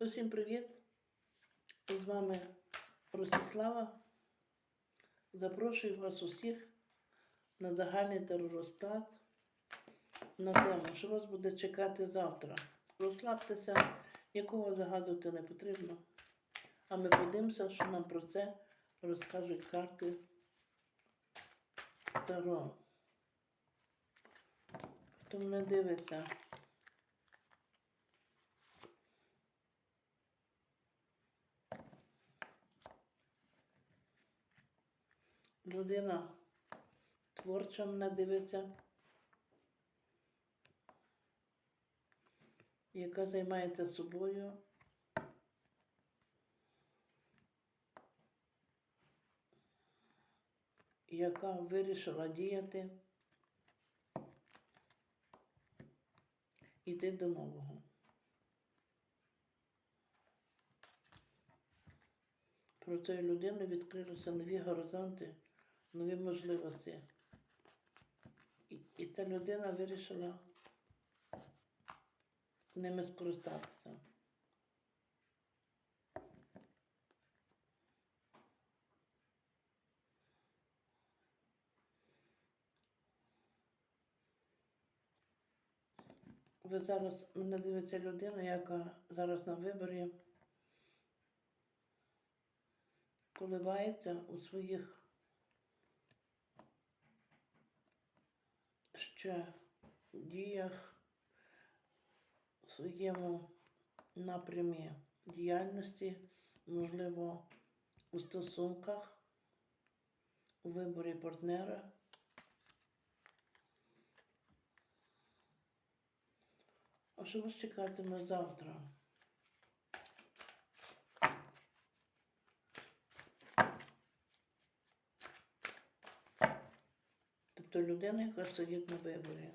Усім привіт! З вами Ростислава. Запрошую вас усіх на загальний теророзклад на тему, що вас буде чекати завтра. Розслабтеся, нікого загадувати не потрібно. А ми подивимося, що нам про це розкажуть карти Таро. Хто мене дивиться? Людина творча мене дивиться, яка займається собою. Яка вирішила діяти, йти до нового. Про цієї людини відкрилися нові горизонти, нові можливості. І, і та людина вирішила ними скористатися. Ви зараз мене дивиться людина, яка зараз на виборі коливається у своїх ще в діях, в своєму напрямі діяльності, можливо, у стосунках, у виборі партнера. А що вас чекатиме завтра? Тобто людина, яка стоїть на виборі.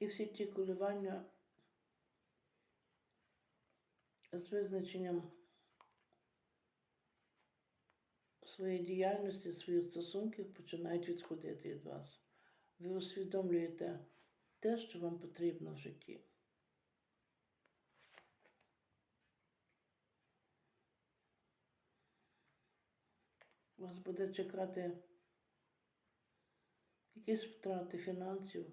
І всі ті коливання з визначенням своєї діяльності, своїх стосунків починають відходити від вас. Ви усвідомлюєте те, що вам потрібно в житті. Вас буде чекати якісь втрати фінансів,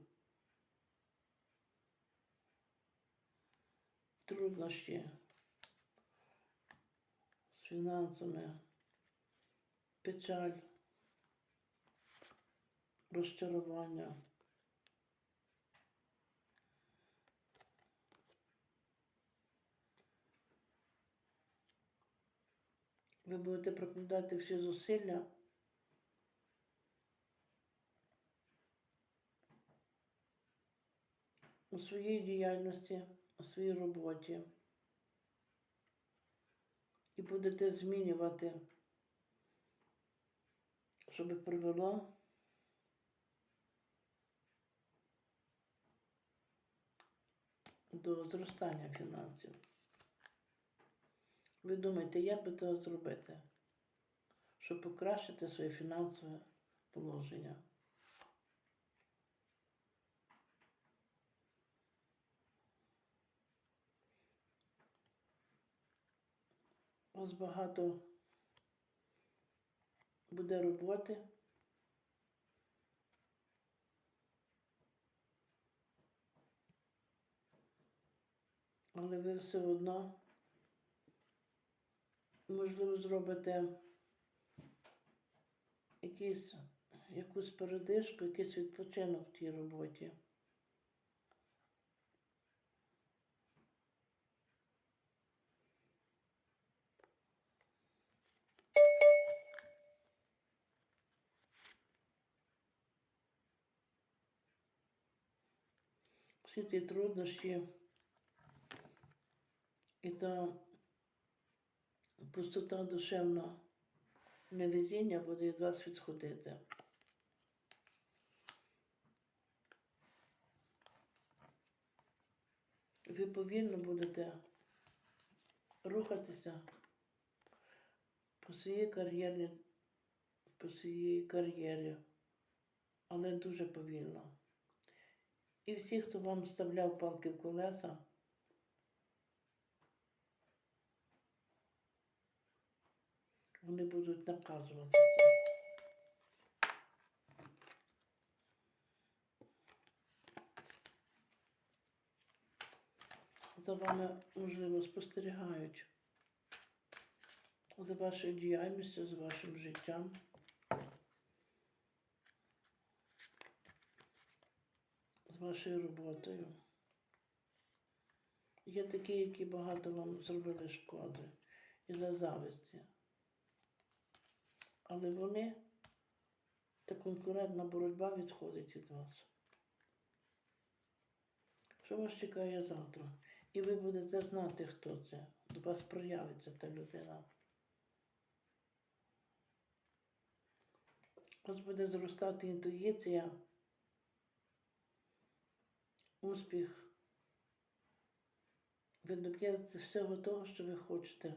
труднощі з фінансами, печаль, розчарування. Ви будете прикладати всі зусилля. У своїй діяльності, у своїй роботі. І будете змінювати, щоб привело до зростання фінансів. Ви думаєте, як би це зробити, щоб покращити своє фінансове положення? У вас багато буде роботи. Але ви все одно можливо, зробите якийсь, якусь передишку, якийсь відпочинок в тій роботі. Всі ті труднощі і та пустота душевна невезіння буде від вас відходити. Ви повільно будете рухатися по своїй кар'єрі, по своїй кар'єрі, але дуже повільно. І всі, хто вам вставляв палки в колеса, вони будуть наказувати. За вами, можливо, спостерігають за вашою діяльністю, за вашим життям. з вашою роботою. Є такі, які багато вам зробили шкоди і за зависті. Але вони, та конкурентна боротьба відходить від вас. Що вас чекає завтра? І ви будете знати, хто це. До вас проявиться та людина. У вас буде зростати інтуїція успіх. Ви доб'єтеся всього того, що ви хочете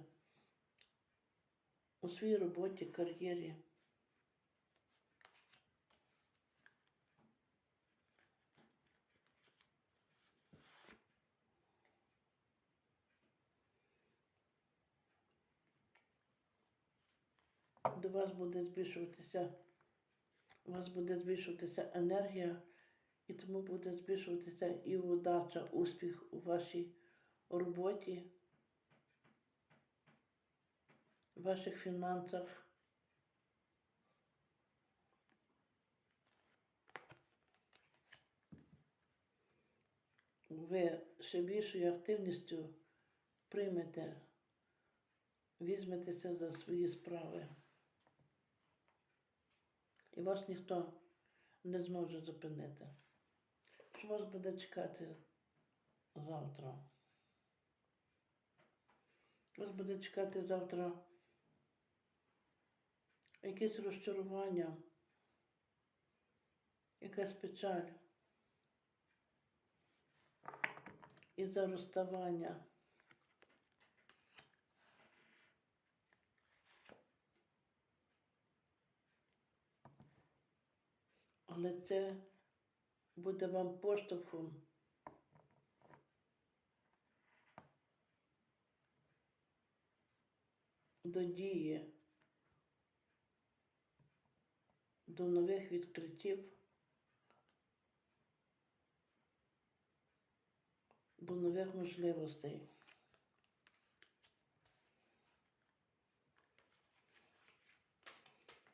у своїй роботі, кар'єрі. До вас буде збільшуватися, у вас буде збільшуватися енергія. І тому буде збільшуватися і удача, успіх у вашій роботі, ваших фінансах. Ви ще більшою активністю приймете, візьметеся за свої справи. І вас ніхто не зможе зупинити. Що вас буде чекати завтра? Вас буде чекати завтра якесь розчарування, якась печаль. І за. Але це буде вам поштовхом. До дії, до нових відкриттів, до нових можливостей.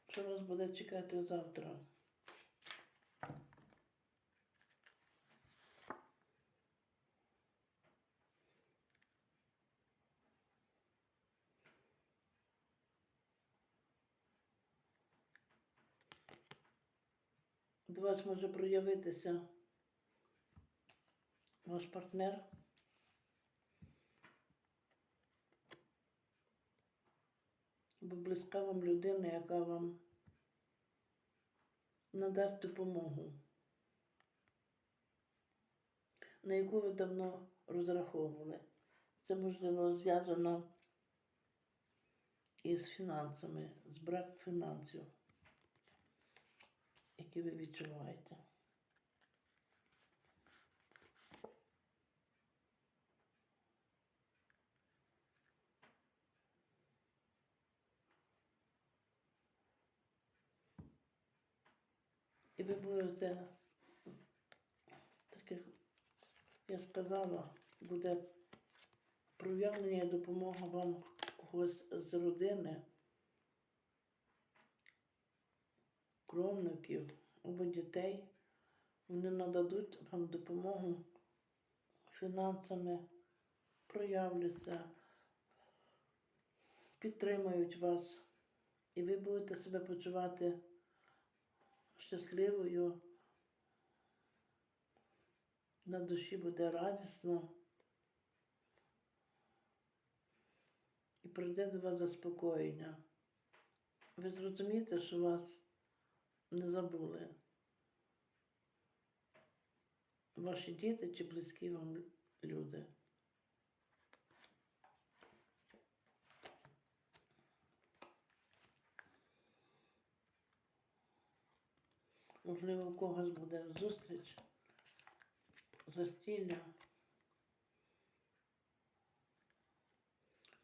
Що вас буде чекати завтра? До вас може проявитися ваш партнер. Або близька вам людина, яка вам надасть допомогу, на яку ви давно розраховували. Це можливо зв'язано із фінансами, з брак фінансів які ви відчуваєте. І ви будете таких, я сказала, буде проявлення допомога вам когось з родини. Кровників або дітей, вони нададуть вам допомогу фінансами, проявляться, підтримають вас, і ви будете себе почувати щасливою. На душі буде радісно. І прийде до вас заспокоєння. Ви зрозумієте, що вас не забули. Ваші діти чи близькі вам люди. Можливо, у когось буде зустріч застілля.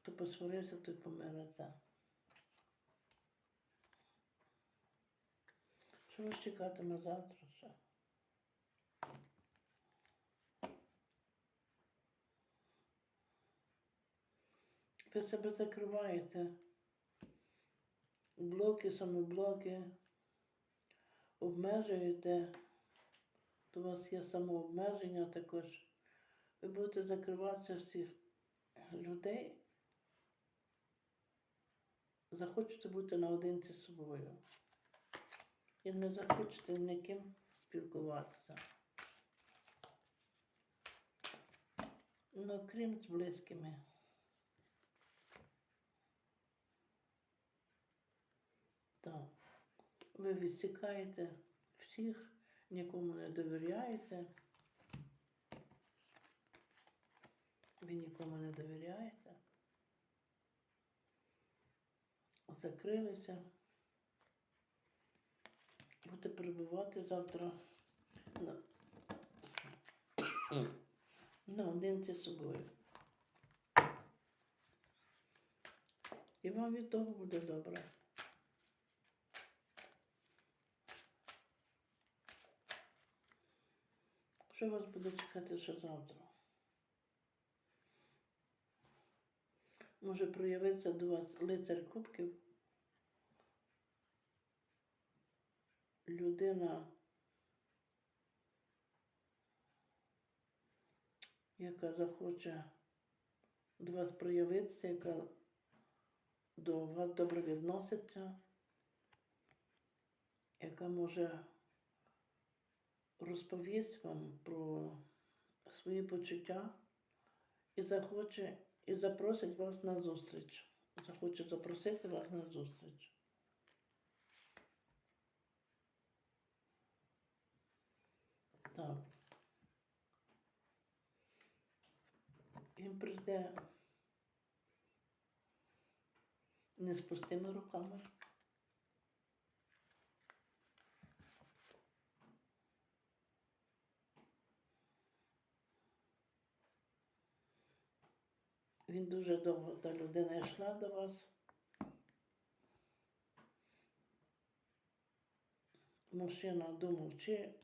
Хто посварився, той помириться. Що вас чекатиме завтра ще? Ви себе закриваєте. Блоки, самоблоки, обмежуєте, то у вас є самообмеження також. Ви будете закриватися всіх людей. Захочете бути наодинці з собою. І не захочете ні ким спілкуватися. Ну, крім з близькими. Так. Ви відсікаєте всіх, нікому не довіряєте. Ви нікому не довіряєте. Закрилися. Будете перебувати завтра на, наодинці з собою. І вам від того буде добре. Що вас буде чекати ще завтра? Може проявитися до вас лицар кубків? Людина, яка захоче до вас проявитися, яка до вас добре відноситься, яка може розповість вам про свої почуття і захоче і запросить вас на зустріч. Захоче запросити вас на зустріч. Так. Він прийде не з пустими руками. Він дуже довго та людина йшла до вас. Мужчина думав, чи,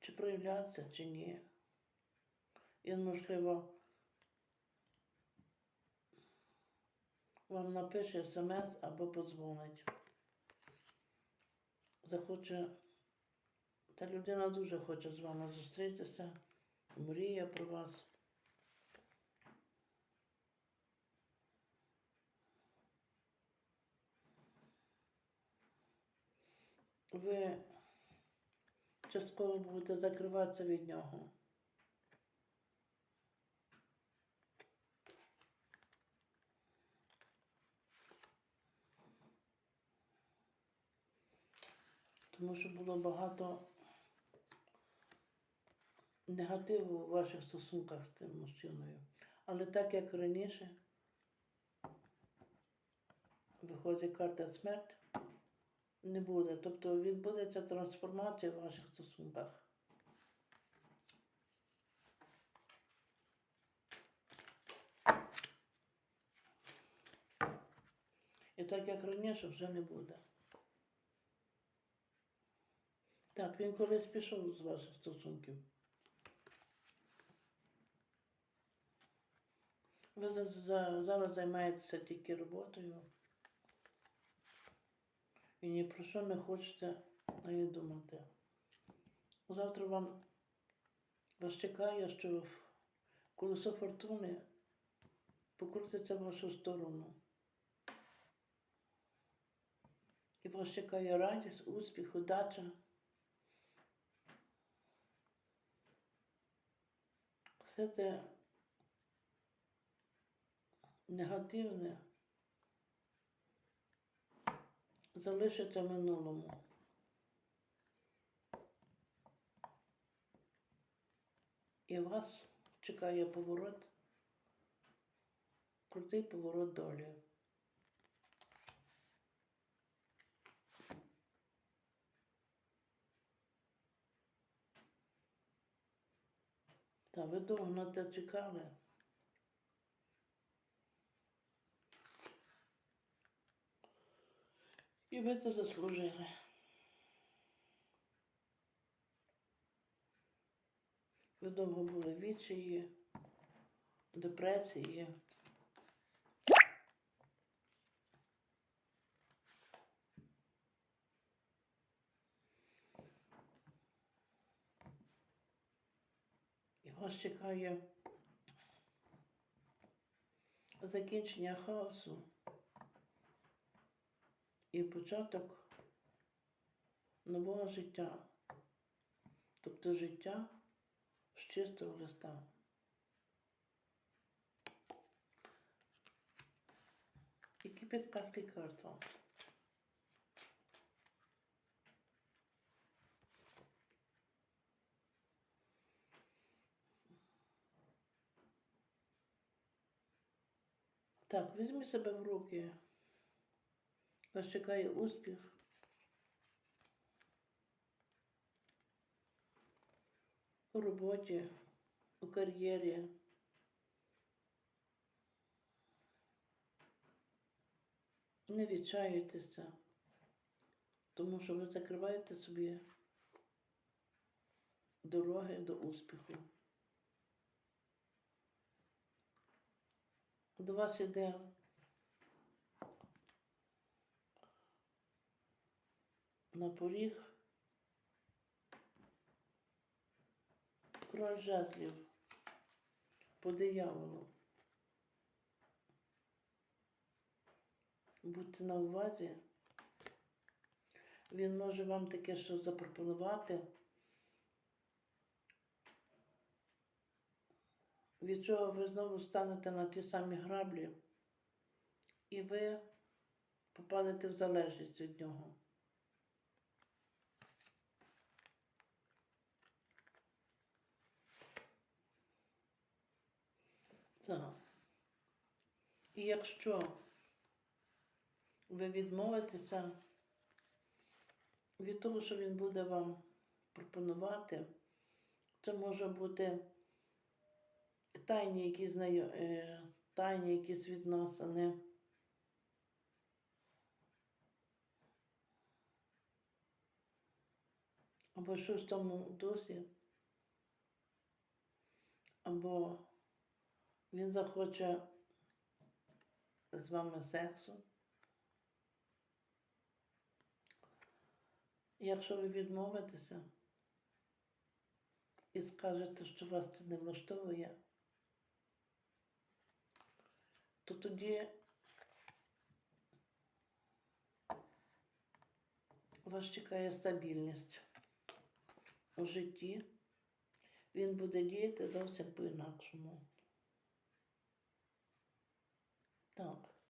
чи проявлятися, чи ні. Він, можливо, вам напише смс або подзвонить. Захоче, та людина дуже хоче з вами зустрітися, мріє про вас. ви частково будете закриватися від нього. Тому що було багато негативу у ваших стосунках з тим мужчиною. Але так як раніше виходить карта смерть, не буде. Тобто відбудеться трансформація в ваших стосунках. І так як раніше вже не буде. Він колись пішов з ваших стосунків. Ви за- за- зараз займаєтеся тільки роботою. І ні про що не хочете навіть думати. Завтра вам вас чекає, що колесо фортуни покрутиться в вашу сторону. І вас чекає радість, успіх, удача. Все те негативне залишиться в минулому. І вас чекає поворот, крутий поворот долі. Та ви довго на те чекали. І ви це заслужили. Ви довго були в відчаї, депресії. Вас чекає закінчення хаосу і початок нового життя, тобто життя з чистого листа. Які підказки карт вам? Так, візьми себе в руки. Вас чекає успіх. У роботі, у кар'єрі. Не відчаюйтеся, тому що ви закриваєте собі дороги до успіху. Вас іде на поріг король по дияволу. Будьте на увазі. Він може вам таке що запропонувати. Від чого ви знову станете на ті самі граблі, і ви попадете в залежність від нього. Так. І якщо ви відмовитеся від того, що він буде вам пропонувати, це може бути тайні якісь знайо... е, тайні якісь відносини. Або щось тому досі, або він захоче з вами сексу. Якщо ви відмовитеся і скажете, що вас це не влаштовує, то тоді вас чекає стабільність у житті. Він буде діяти зовсім по-інакшому. Так.